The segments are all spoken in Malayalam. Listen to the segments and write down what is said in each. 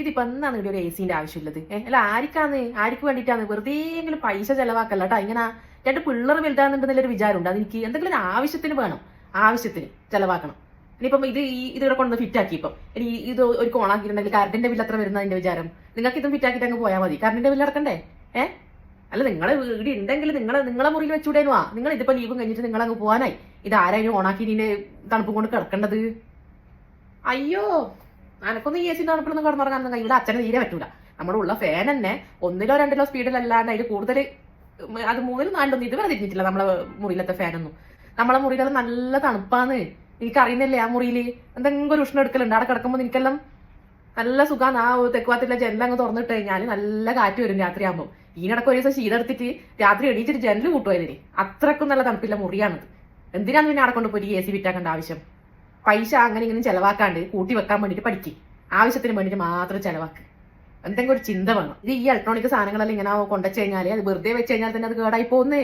ഇതിപ്പോ എന്നാണ് ഇവിടെ ഒരു എ സിന്റെ ആവശ്യമുള്ളത്? അല്ല ആർക്കാന്ന് ആർക്ക് വേണ്ടിയിട്ടാണ്? വെറുതെ എങ്കിലും പൈസ ചെലവാക്കല്ല കേട്ടോ ഇങ്ങനെ രണ്ട് പിള്ളേർ വലുതാന്നുണ്ടെന്നുള്ളൊരു വിചാരമുണ്ട്. അതെനിക്ക് എന്തെങ്കിലും ഒരു ആവശ്യത്തിന് വേണം. ആവശ്യത്തിന് ചെലവാക്കണം. ഇനിയിപ്പം ഇത് ഈ ഇതിവിടെ കൊണ്ടുവന്ന് ഫിറ്റ് ആക്കി ഇപ്പം. ഇനി ഇത് ഒരു കോണാക്കിയിട്ടുണ്ടെങ്കിൽ കറണ്ടിന്റെ ബില്ല് എത്ര വരുന്നതിന്റെ വിചാരം? നിങ്ങൾക്ക് ഇതും ഫിറ്റ് ആക്കിയിട്ട് അങ്ങ് പോയാൽ മതി. കറണ്ടിന്റെ ബില്ല് അടക്കണ്ടേ? ഏ? അല്ല നിങ്ങളെ വീട് ഉണ്ടെങ്കിൽ നിങ്ങളെ നിങ്ങളെ മുറിയിൽ വെച്ചുവിടേനു ആ. നിങ്ങൾ ഇതിപ്പോ ലീവും കഴിഞ്ഞിട്ട് നിങ്ങൾ അങ്ങ് പോകാനായി ഇത് ആരായാലും ഓണാക്കി ഇതിന്റെ തണുപ്പ് കൊണ്ട് കിടക്കേണ്ടത്? അയ്യോ! അനക്കൊന്നും ഈ എ സി തണുപ്പിലൊന്നും കിടന്നുറങ്ങാൻ ഇവിടെ അച്ഛനെ തീരെ പറ്റൂല. നമ്മുടെ ഉള്ള ഫാൻ തന്നെ ഒന്നിലോ രണ്ടിലോ സ്പീഡിലല്ലാണ്ട് അതിൽ കൂടുതൽ അത് മൂന്നിലും നാലിലൊന്നും ഇതുവരെ തിരിഞ്ഞിട്ടില്ല നമ്മളെ മുറിയിലത്തെ ഫാനൊന്നും നമ്മളെ മുറിയിലെല്ലാം നല്ല തണുപ്പാന്ന്. എനിക്കറിയുന്നില്ലേ ആ മുറിയിൽ എന്തെങ്കിലും ഒരു ഉഷ്ണം എടുക്കലുണ്ട്. അവിടെ കിടക്കുമ്പോൾ എനിക്കെല്ലാം നല്ല സുഖമാണ് ആ തെക്കുവാത്തിലെ ജനൽ അങ്ങ് തുറന്നിട്ട് കഴിഞ്ഞാൽ നല്ല കാറ്റ് വരും രാത്രിയാകുമ്പോൾ ഈയിടക്ക് ഒരു ദിവസം ശീതെടുത്തിട്ട് രാത്രി എണീച്ചിട്ട് ജനൽ കൂട്ടുമായിരുന്നു അത്രക്കും നല്ല തണുപ്പില്ല മുറിയാണത്. എന്തിനാണ് പിന്നെ അവിടെ കൊണ്ട് പോയി എ സി വിറ്റാക്കേണ്ട ആവശ്യം? പൈസ അങ്ങനെ ഇങ്ങനെ ചെലവാക്കാണ്ട് കൂട്ടി വെക്കാൻ വേണ്ടിട്ട് പഠിക്കും. ആവശ്യത്തിന് വേണ്ടിട്ട് മാത്രം ചെലവാക്ക്. എന്തെങ്കിലും ഒരു ചിന്ത വേണം. ഇത് ഈ ഇലക്ട്രോണിക് സാധനങ്ങളെല്ലാം ഇങ്ങനെ കൊണ്ടുവച്ച് കഴിഞ്ഞാൽ അത് വെറുതെ വെച്ച് കഴിഞ്ഞാൽ തന്നെ അത് കേടായി പോകുന്നേ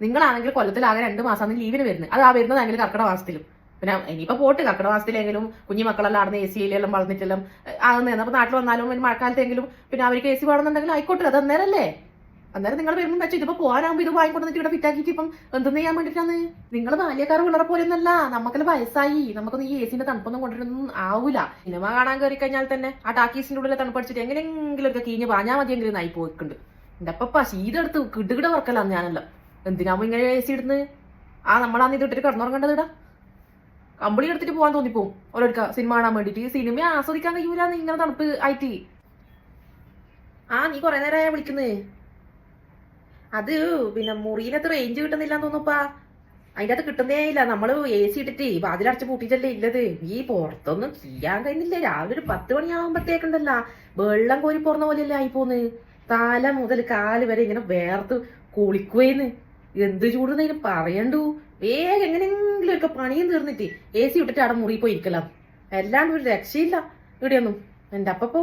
നിങ്ങളാണെങ്കിൽ കൊല്ലത്തിലാകെ രണ്ട് മാസം ലീവിന് വരുന്നത്. അത് ആ വരുന്നതാണെങ്കിൽ കർക്കിടക മാസത്തിലും. പിന്നെ ഇനിയിപ്പോ പോട്ട് കർക്കിടക മാസത്തിലെങ്കിലും കുഞ്ഞു മക്കളെല്ലാം ആടുന്ന എ സിയിലെല്ലാം വളർന്നിട്ടെല്ലാം ആകുന്നതെന്ന് അപ്പൊ നാട്ടിൽ വന്നാലും മഴക്കാലത്തെങ്കിലും പിന്നെ അവർക്ക് എ സി വേണമെന്നുണ്ടെങ്കിൽ ആയിക്കോട്ടെ അത് അന്നേരല്ലേ? അന്നേരം നിങ്ങൾ വരുമ്പോൾ വെച്ചാൽ ഇതിപ്പോ പോകാനാകുമ്പോൾ ഇത് വാങ്ങിക്കൊണ്ടിട്ട് ഇവിടെ ഫിറ്റാക്കിയിട്ട് ഇപ്പം എന്തെന്ന് ചെയ്യാൻ വേണ്ടിയിട്ടാണ് നിങ്ങൾ ബാല്യക്കാർ വിളറ പോലെ ഒന്നല്ല നമുക്കെല്ലാം വയസ്സായി. നമുക്കൊന്നും ഈ എ സിന്റെ തണുപ്പൊന്നും കൊണ്ടുവരൊന്നും ആവൂല. സിനിമ കാണാൻ കയറി കഴിഞ്ഞാൽ തന്നെ ആ ടാക്കീസിന്റെ ഉള്ളിലെ തണുപ്പടിച്ചിട്ട് എങ്ങനെയെങ്കിലും ഒക്കെ കീഞ്ഞ് പാഞ്ഞാൽ മതിയെങ്കിലും നായി പോയിട്ടുണ്ട്. എന്റെ അപ്പ ശീതെടുത്ത് കിടുകിട വർക്കല്ല ഞാനല്ല. എന്തിനാവും ഇങ്ങനെ എ സി ഇടുന്നത്? ആ നമ്മളാന്ന് ഇത് ഇട്ടിട്ട് കിടന്നുറങ്ങേണ്ടത് ഇടാ. കമ്പിളി എടുത്തിട്ട് പോകാൻ തോന്നിപ്പോവും. ഓരോരുക്ക സിനിമ കാണാൻ വേണ്ടിട്ട് സിനിമ ആസ്വദിക്കാൻ കഴിയൂല ഇങ്ങനെ തണുപ്പ് ആയിട്ട്. ആ നീ കൊറേ നേരമായ വിളിക്കുന്നേ? അത് പിന്നെ മുറിയിലത്ത് റേഞ്ച് കിട്ടുന്നില്ല തോന്നുപ്പാ അതിന്റെ അകത്ത് കിട്ടുന്നേ ഇല്ല. നമ്മൾ എ സി ഇട്ടിട്ട് വാതിലടച്ച് പൂട്ടിട്ടല്ലേ ഇല്ലത്. ഈ പുറത്തൊന്നും ചെയ്യാൻ കഴിയുന്നില്ല. രാവിലെ ഒരു പത്ത് മണിയാവുമ്പത്തേക്കുണ്ടല്ല വെള്ളം കോരി പോർന്ന പോലെയല്ലേ ആയി പോന്ന് തല മുതൽ കാൽ വരെ ഇങ്ങനെ വേർത്ത് കുളിക്കുവേന്ന്. എന്ത് ചൂടുന്നതിന് പറയണ്ടു. വേഗം എങ്ങനെയെങ്കിലും ഒക്കെ പണിയും തീർന്നിട്ട് എ സി ഇട്ടിട്ട് അവിടെ മുറി പോയി ഇരിക്കലാം. അല്ലാണ്ട് ഒരു രക്ഷയില്ല. ഇവിടെയൊന്നും. എന്റെ അപ്പപ്പോ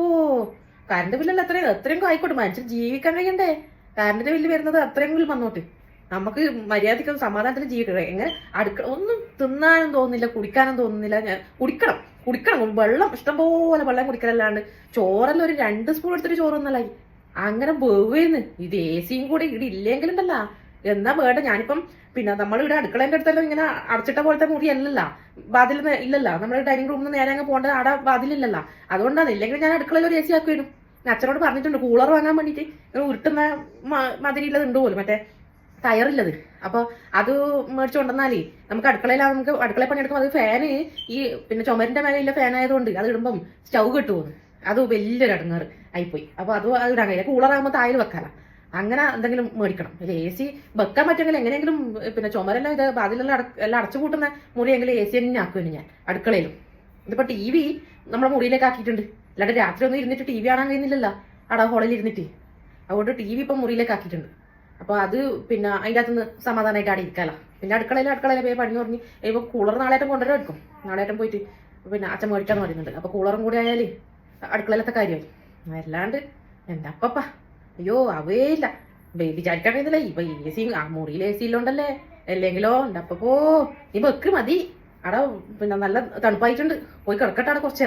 കറണ്ട് ബില്ലല്ല എത്രയും? എത്രയും ആയിക്കോട്ടെ. മനുഷ്യൻ ജീവിക്കാൻ കഴിയണ്ടേ? കറണ്ടിന്റെ ബില്ല് വരുന്നത് അത്രയെങ്കിലും വന്നോട്ടെ. നമുക്ക് മര്യാദയ്ക്ക് സമാധാനത്തിന് ജീവിക്കണം എങ്ങനെ? അടുക്ക ഒന്നും തിന്നാനും തോന്നുന്നില്ല കുടിക്കാനും തോന്നുന്നില്ല. ഞാൻ കുടിക്കണം കുടിക്കണം. വെള്ളം ഇഷ്ടംപോലെ വെള്ളം കുടിക്കലല്ലാണ്ട്. ചോറെല്ലാം ഒരു രണ്ട് സ്പൂൺ എടുത്തിട്ട് ചോറൊന്നല്ല അങ്ങനെ വേവേന്ന് ഇത് എ സിയും കൂടി ഇവിടെ ഇല്ലെങ്കിലുണ്ടല്ല. എന്നാ വേണ്ട ഞാനിപ്പം പിന്നെ നമ്മൾ ഇവിടെ അടുക്കളേന്റെ അടുത്തെല്ലാം ഇങ്ങനെ അടച്ചിട്ട പോലത്തെ മുറി അല്ലല്ല വാതിൽ ഇല്ലല്ല. നമ്മുടെ ഡൈനിങ് റൂമിൽ നിന്ന് നേരെ അങ്ങ് പോകേണ്ടത് അവിടെ വാതിലില്ലല്ല. അതുകൊണ്ടാണ് ഇല്ലെങ്കിൽ ഞാൻ അടുക്കളയിൽ ഒരു എ സി ആക്കുമായിരുന്നു അച്ഛനോട് പറഞ്ഞിട്ടുണ്ട് കൂളർ വാങ്ങാൻ വേണ്ടിയിട്ട് ഉരുട്ടുന്ന മതിരിയുള്ളത് ഉണ്ട് പോലും. മറ്റേ ടയറില്ലത്. അപ്പൊ അത് മേടിച്ചു കൊണ്ടുവന്നാലേ നമുക്ക് അടുക്കളയിലാണ് നമുക്ക് അടുക്കളയിൽ പണിയെടുക്കുമ്പോൾ അത് ഫാന് ഈ പിന്നെ ചുമരിന്റെ മേലെ ഇല്ല ഫാൻ ആയതുകൊണ്ട് അത് ഇടുമ്പം സ്റ്റൗ കിട്ടുമെന്ന് അത് വലിയൊരു അടങ്ങാറ് ആയിപ്പോയി. അപ്പൊ അത് അത് ഇടാൻ കഴിയില്ല. കൂളറാകുമ്പോൾ താഴെ വെക്കാല അങ്ങനെ എന്തെങ്കിലും മേടിക്കണം. അല്ലെ എ സി വെക്കാൻ പറ്റുമെങ്കിൽ എങ്ങനെയെങ്കിലും പിന്നെ ചുമരെല്ലാം ഇത് അതിലെല്ലാം അട എല്ലാം അടച്ചു കൂട്ടുന്ന മുറിയെങ്കിലും എ സി തന്നെ ആക്കുമെന്ന് ഞാൻ അടുക്കളയിലും. ഇതിപ്പോ ടി വി നമ്മുടെ മുറിയിലേക്ക് ആക്കിയിട്ടുണ്ട്. അല്ലാണ്ട് രാത്രി ഒന്നും ഇരുന്നിട്ട് ടി വി കാണാൻ കഴിയുന്നില്ലല്ലോ. അവിടെ ഹോളിൽ ഇരുന്നിട്ട്. അതുകൊണ്ട് ടി വി ഇപ്പം മുറിയിലേക്ക് ആക്കിയിട്ടുണ്ട്. അപ്പോൾ അത് പിന്നെ അതിന്റെ അകത്തുനിന്ന് സമാധാനമായിട്ട് അവിടെ ഇരിക്കാലോ. പിന്നെ അടുക്കളയിൽ അടുക്കളയിൽ പോയി പണി പറഞ്ഞ് ഇപ്പോൾ കൂളർ നാളേറ്റം എടുക്കും നാളേറ്റം പോയിട്ട് പിന്നെ അച്ഛൻ മേടിക്കാന്ന് പറയുന്നുണ്ട്. അപ്പോൾ കൂളറും കൂടി ആയാൽ അടുക്കളയിലത്തെ കാര്യമായി അല്ലാണ്ട് എന്റെ അപ്പപ്പ? അയ്യോ അവേ ഇല്ല വേ- വിചാരിക്കാൻ കഴിയുന്നില്ല. ഇപ്പൊ എ സി ആ മുറിയിൽ എ സി ഇല്ലോണ്ടല്ലേ? അല്ലെങ്കിലോ എന്റെ അപ്പപ്പോ? നീ വെക്ക് മതി. അവിടെ പിന്നെ നല്ല തണുപ്പായിട്ടുണ്ട്. പോയി കിടക്കട്ടെ അവിടെ കുറച്ചു